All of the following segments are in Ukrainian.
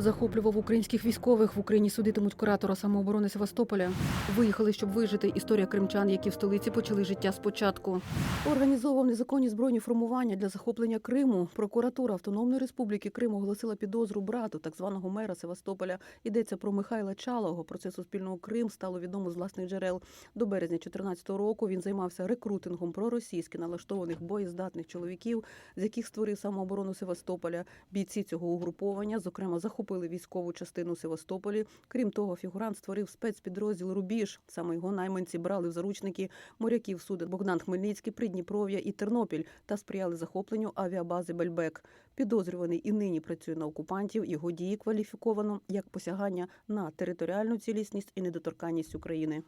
Захоплював українських військових. В Україні судитимуть куратора самооборони Севастополя. Виїхали, щоб вижити. Історія кримчан, які в столиці почали життя спочатку. Організовував незаконні збройні формування для захоплення Криму. Прокуратура Автономної Республіки Крим оголосила підозру брату так званого мера Севастополя. Йдеться про Михайла Чалого. Про це Суспільного Крим стало відомо з власних джерел. До березня 2014 року він займався рекрутингом проросійськи налаштованих боєздатних чоловіків, з яких створив самооборону Севастополя. Бійці цього угруповання, зокрема, захопили військову частину Севастополі. Крім того, фігурант створив спецпідрозділ Рубіж. Саме його найманці брали в заручники моряків суден Богдан Хмельницький, Придніпров'я і Тернопіль та сприяли захопленню авіабази Бельбек. Підозрюваний і нині працює на окупантів. Його дії кваліфіковано як посягання на територіальну цілісність і недоторканність України.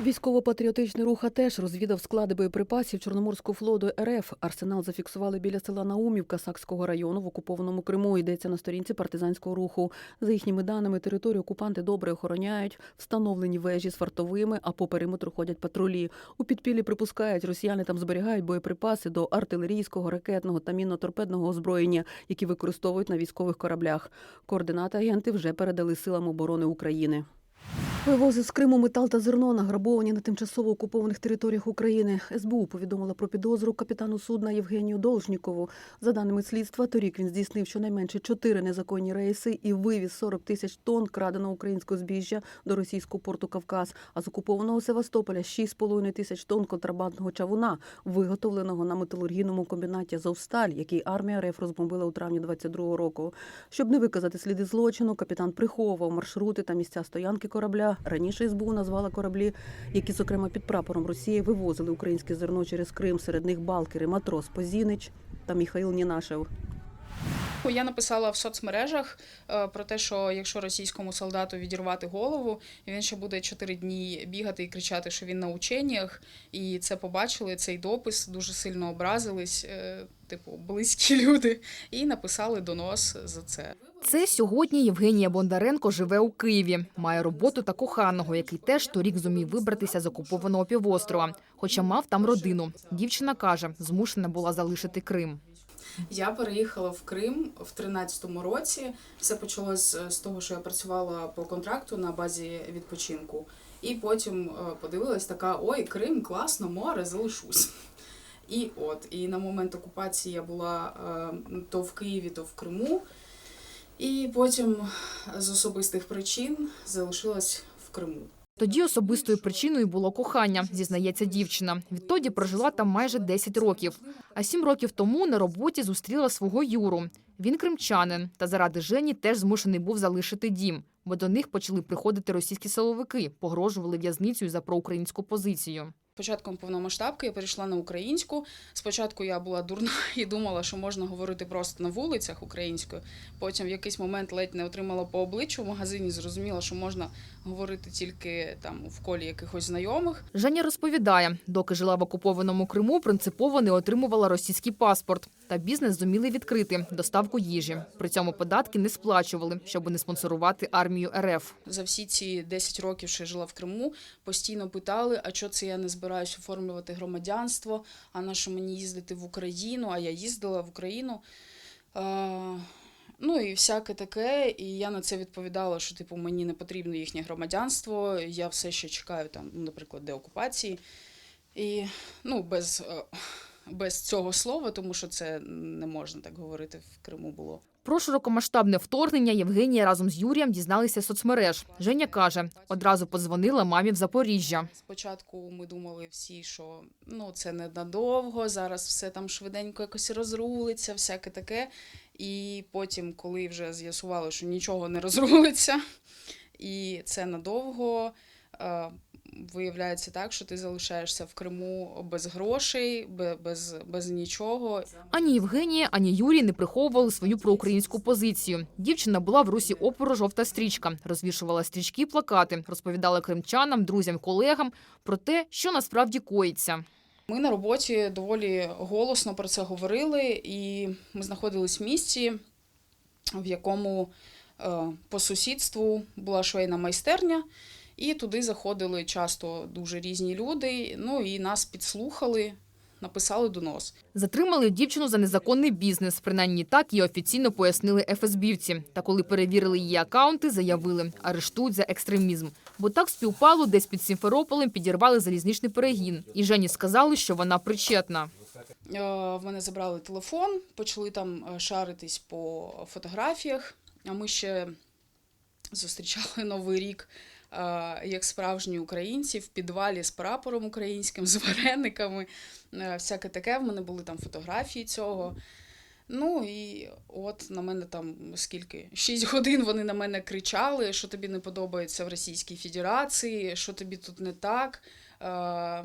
Військово-патріотичний рух теж розвідав склади боєприпасів Чорноморського флоту РФ. Арсенал зафіксували біля села Наумівка Сакського району в окупованому Криму. Йдеться на сторінці партизанського руху. За їхніми даними, територію окупанти добре охороняють, встановлені вежі з фартовими, а по периметру ходять патрулі. У підпіллі припускають, росіяни там зберігають боєприпаси до артилерійського, ракетного та мінно-торпедного озброєння, які використовують на військових кораблях. Координати агенти вже передали силам оборони України. Вивозив з Криму метал та зерно, награбовані на тимчасово окупованих територіях України. СБУ повідомила про підозру капітану судна Євгенію Должнікову. За даними слідства, торік він здійснив щонайменше чотири незаконні рейси і вивіз 40 тисяч тонн краденого українського збіжжя до російського порту Кавказ, а з окупованого Севастополя 6,5 тисяч тонн контрабандного чавуна, виготовленого на металургійному комбінаті Азовсталь, який армія РФ розбомбила у травні 22-го року. Щоб не виказати сліди злочину, капітан приховував маршрути та місця стоянки корабля. Раніше СБУ назвала кораблі, які, зокрема, під прапором Росії вивозили українське зерно через Крим. Серед них Балкери, матрос Позінич та Міхаїл Нінашев. Я написала в соцмережах е, про те, що якщо російському солдату відірвати голову, він ще буде чотири дні бігати і кричати, що він на ученнях. І це побачили цей допис, дуже сильно образились, е, типу, близькі люди, і написали донос за це. Це сьогодні Євгенія Бондаренко живе у Києві. Має роботу та коханого, який теж торік зумів вибратися з окупованого півострова, хоча мав там родину. Дівчина каже, змушена була залишити Крим. Я переїхала в Крим в 13-му році. Все почалось з того, що я працювала по контракту на базі відпочинку. І потім е, подивилась така: ой, Крим, класно, море, залишусь. І от, і на момент окупації я була е, то в Києві, то в Криму. І потім з особистих причин залишилась в Криму. Тоді особистою причиною було кохання, зізнається дівчина. Відтоді прожила там майже 10 років. А сім років тому на роботі зустріла свого Юру. Він кримчанин, та заради Жені теж змушений був залишити дім, бо до них почали приходити російські силовики, погрожували в'язницею за проукраїнську позицію. Початком повномасштабки я перейшла на українську. Спочатку я була дурна і думала, що можна говорити просто на вулицях українською. Потім в якийсь момент ледь не отримала по обличчю в магазині, зрозуміла, що можна говорити тільки там в колі якихось знайомих. Женя розповідає, доки жила в окупованому Криму, принципово не отримувала російський паспорт. Та бізнес зуміли відкрити доставку їжі. При цьому податки не сплачували, щоб не спонсорувати армію РФ. За всі ці 10 років, що я жила в Криму, постійно питали, а що це я не збираюся оформлювати громадянство, а на що мені їздити в Україну, а я їздила в Україну. Ну і всяке таке. І я на це відповідала, що типу мені не потрібно їхнє громадянство, я все ще чекаю там, ну, наприклад, деокупації. І ну, без, е, без цього слова, тому що це не можна так говорити в Криму було. Про широкомасштабне вторгнення Євгенія разом з Юрієм дізналися соцмереж. Женя каже, одразу подзвонила мамі в Запоріжжя. Спочатку ми думали всі, що ну це ненадовго, зараз все там швиденько якось розрулиться, всяке таке. І потім, коли вже з'ясували, що нічого не розрулиться, і це надовго. Виявляється так, що ти залишаєшся в Криму без грошей, без, без нічого. Ані Євгенія, ані Юрій не приховували свою проукраїнську позицію. Дівчина була в русі опору жовта стрічка, розвішувала стрічки і плакати, розповідала кримчанам, друзям, колегам про те, що насправді коїться. Ми на роботі доволі голосно про це говорили, і ми знаходились в місті, в якому е, по сусідству була швейна майстерня, і туди заходили часто дуже різні люди. Ну і нас підслухали. написали донос. Затримали дівчину за незаконний бізнес. Принаймні так її офіційно пояснили ФСБівці. Та коли перевірили її акаунти, заявили – арештують за екстремізм. Бо так співпало, десь під Сімферополем підірвали залізничний перегін. І Жені сказали, що вона причетна. Е, В мене забрали телефон, почали там е, шаритись по фотографіях. А ми ще зустрічали Новий рік як справжні українці в підвалі з прапором українським, з варениками. е, Всяке таке. В мене були там фотографії цього. Ну і от на мене там скільки? Шість годин вони на мене кричали, що тобі не подобається в Російській Федерації, що тобі тут не так. Е,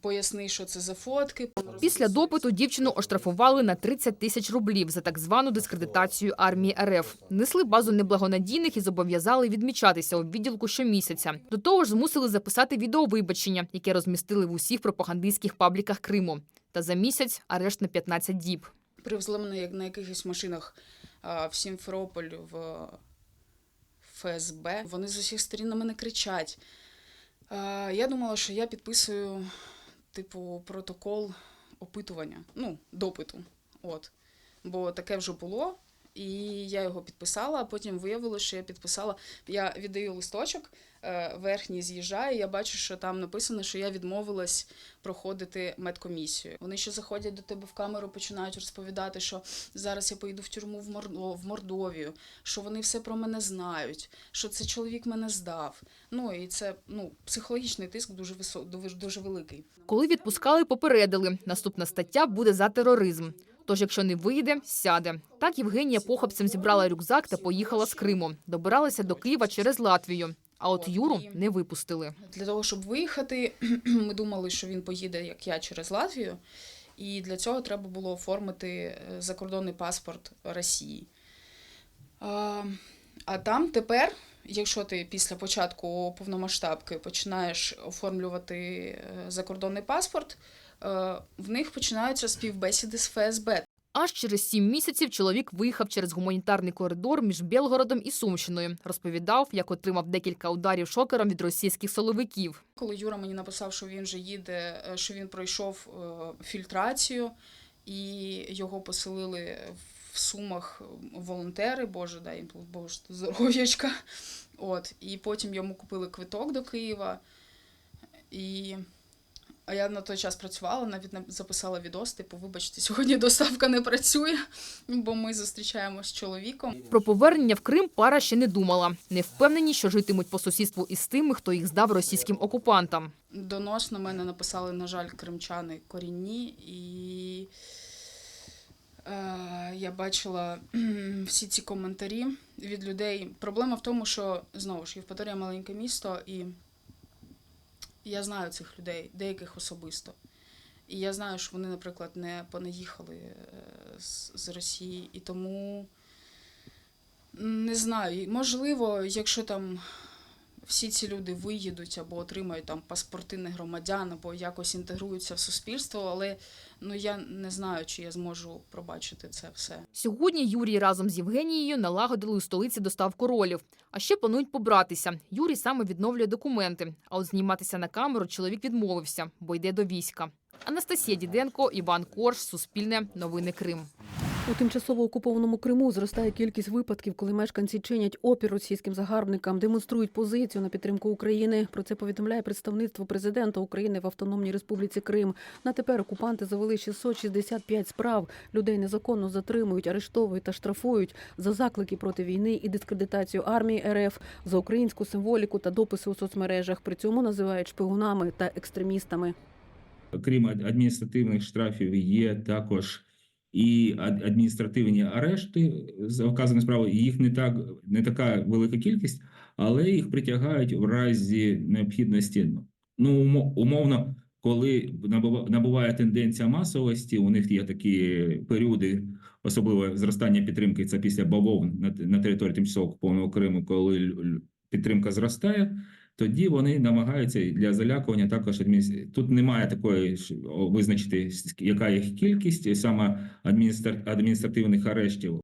Поясни, що це за фотки. Після допиту дівчину оштрафували на 30 тисяч рублів за так звану дискредитацію армії РФ. Несли базу неблагонадійних і зобов'язали відмічатися у відділку щомісяця. До того ж, змусили записати відеовибачення, яке розмістили в усіх пропагандистських пабліках Криму. Та за місяць арешт на 15 діб. Привезли мене як на якихось машинах в Сімферополь в ФСБ. Вони з усіх сторін на мене кричать. А, Я думала, що я підписую, типу, протокол опитування, ну, допиту. От. Бо таке вже було. І я його підписала, а потім виявилося, що я підписала. Я віддаю листочок, е, верхній з'їжджає, я бачу, що там написано, що я відмовилась проходити медкомісію. Вони ще заходять до тебе в камеру, починають розповідати, що зараз я поїду в тюрму в, Мордо, в Мордовію, що вони все про мене знають, що це чоловік мене здав. Ну і це ну, психологічний тиск дуже висо, дуже, дуже великий. Коли відпускали, попередили. Наступна стаття буде за тероризм. Тож, якщо не вийде, сяде. Так Євгенія похапцем зібрала рюкзак та поїхала з Криму. Добиралася до Києва через Латвію. А от Юру не випустили. Для того, щоб виїхати, ми думали, що він поїде, як я, через Латвію. І для цього треба було оформити е, закордонний паспорт Росії. А, а там тепер, якщо ти після початку повномасштабки починаєш оформлювати е, закордонний паспорт, е, в них починаються співбесіди з ФСБ. Аж через сім місяців чоловік виїхав через гуманітарний коридор між Білгородом і Сумщиною. Розповідав, як отримав декілька ударів шокером від російських силовиків. Коли Юра мені написав, що він вже їде, е, що він пройшов е, фільтрацію, і його поселили в Сумах волонтери, Боже, дай їм Боже здоров'ячка. От, і потім йому купили квиток до Києва. І... А я на той час працювала, навіть на- записала відос, типу, вибачте, сьогодні доставка не працює, бо ми зустрічаємося з чоловіком. Про повернення в Крим пара ще не думала. Не впевнені, що житимуть по сусідству із тими, хто їх здав російським окупантам. Донос на мене написали, на жаль, кримчани корінні, і е, я бачила всі ці коментарі від людей. Проблема в тому, що знову ж Євпаторія маленьке місто, і я знаю цих людей, деяких особисто. І я знаю, що вони, наприклад, не понаїхали е, з, з Росії, і тому не знаю. Можливо, якщо там всі ці люди виїдуть або отримають там паспорти не громадян, або якось інтегруються в суспільство, але ну я не знаю, чи я зможу пробачити це все. Сьогодні Юрій разом з Євгенією налагодили у столиці доставку ролів. А ще планують побратися. Юрій саме відновлює документи. А от зніматися на камеру чоловік відмовився, бо йде до війська. Анастасія Діденко, Іван Корж, Суспільне, Новини Крим. У тимчасово окупованому Криму зростає кількість випадків, коли мешканці чинять опір російським загарбникам, демонструють позицію на підтримку України. Про це повідомляє представництво президента України в Автономній Республіці Крим. На тепер окупанти завели 665 справ. Людей незаконно затримують, арештовують та штрафують за заклики проти війни і дискредитацію армії РФ, за українську символіку та дописи у соцмережах. При цьому називають шпигунами та екстремістами. Крім адміністративних штрафів, є також і ад- адміністративні арешти за вказані справи. Їх не так не така велика кількість, але їх притягають в разі необхідності. Ну умо- умовно, коли набува- набуває тенденція масовості, у них є такі періоди, особливо зростання підтримки. Це після бавовн на, на території тимчасово окупованого Криму, коли підтримка зростає. Тоді вони намагаються для залякування також адміністрації. Тут немає такої визначити, яка їх кількість, саме адміністр... адміністративних арештів